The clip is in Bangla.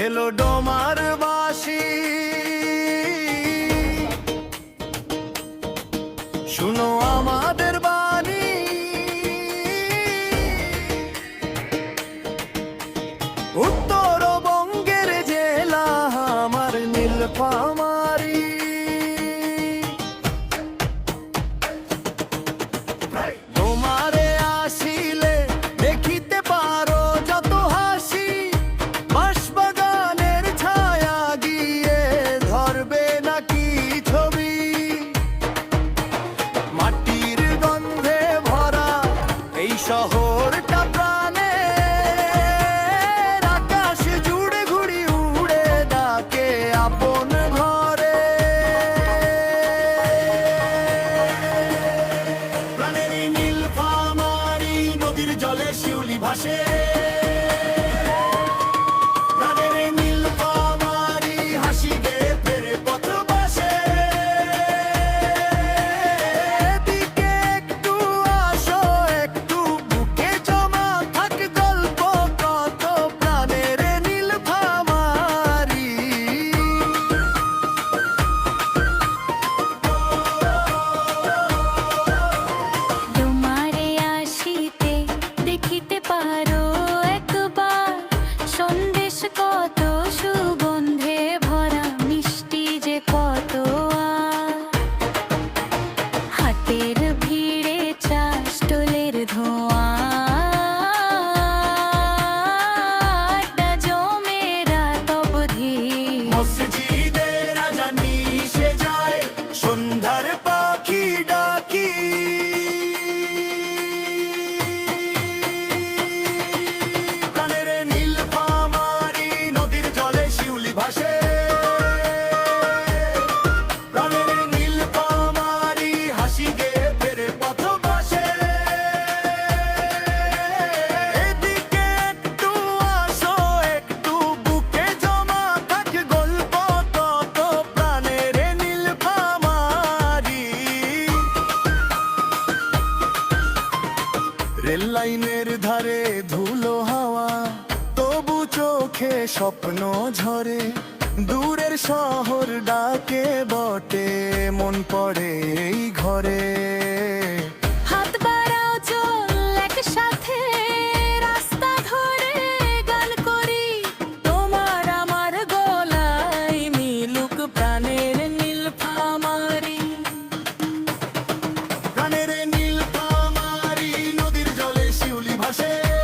হেলো ডোমার বাসি শুনো আমাদের বাণী। উত্তর শহরটা প্রাণে আকাশ জুড়ে ঘুড়ি উড়ে ডাকে আপন ঘরে। প্রাণের নীল ফামারি, নদীর জলে শিউলি ভাসে। রেল লাইনের ধারে ধুলো হাওয়া, তবু চোখে স্বপ্ন ঝরে। দূরের শহর ডাকে বটে, মন পড়ে এই ঘরে। yeah.